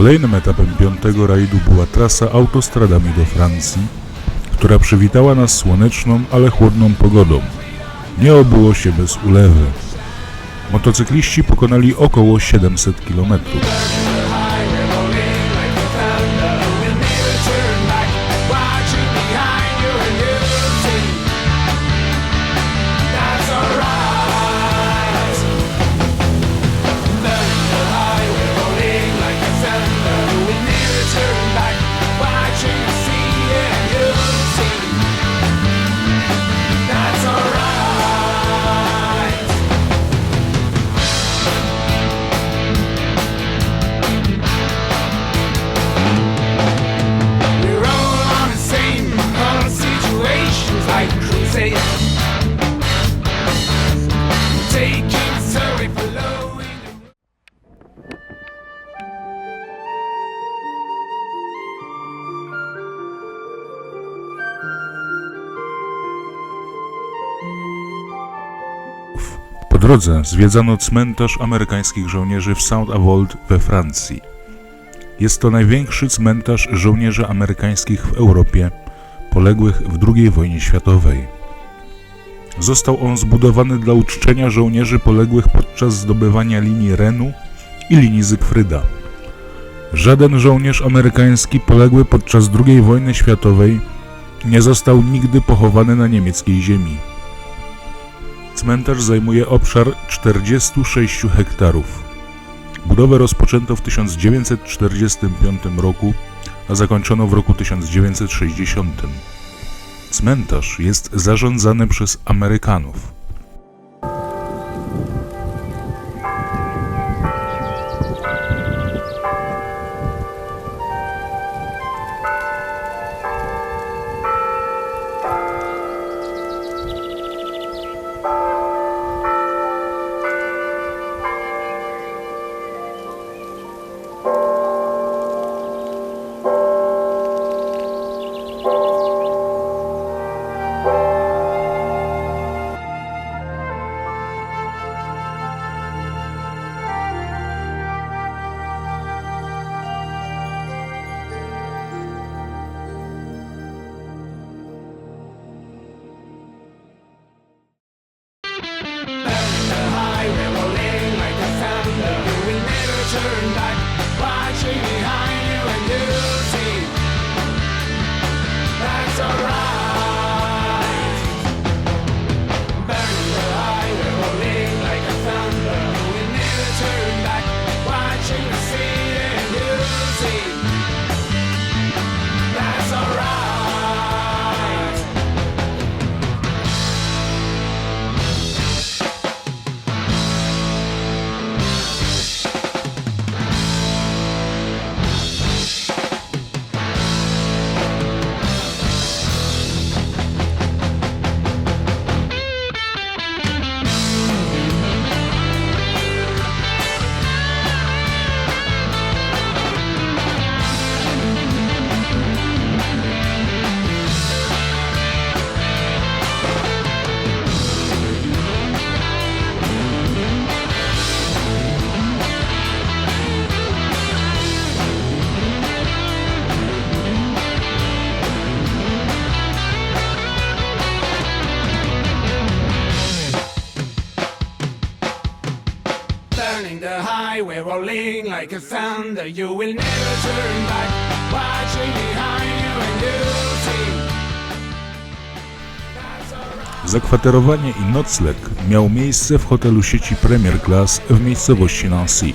Kolejnym etapem piątego rajdu była trasa autostradami do Francji, która przywitała nas słoneczną, ale chłodną pogodą. Nie obyło się bez ulewy. Motocykliści pokonali około 700 kilometrów. Drodze zwiedzano cmentarz amerykańskich żołnierzy w Saint-Avold we Francji. Jest to największy cmentarz żołnierzy amerykańskich w Europie, poległych w II wojnie światowej. Został on zbudowany dla uczczenia żołnierzy poległych podczas zdobywania linii Renu i linii Zygfryda. Żaden żołnierz amerykański poległy podczas II wojny światowej nie został nigdy pochowany na niemieckiej ziemi. Cmentarz zajmuje obszar 46 hektarów. Budowę rozpoczęto w 1945 roku, a zakończono w roku 1960. Cmentarz jest zarządzany przez Amerykanów. The highway, rolling like a thunder. You will never turn back. Watching behind you and see. Zakwaterowanie i nocleg miał miejsce w hotelu sieci Premier Class w miejscowości Nancy.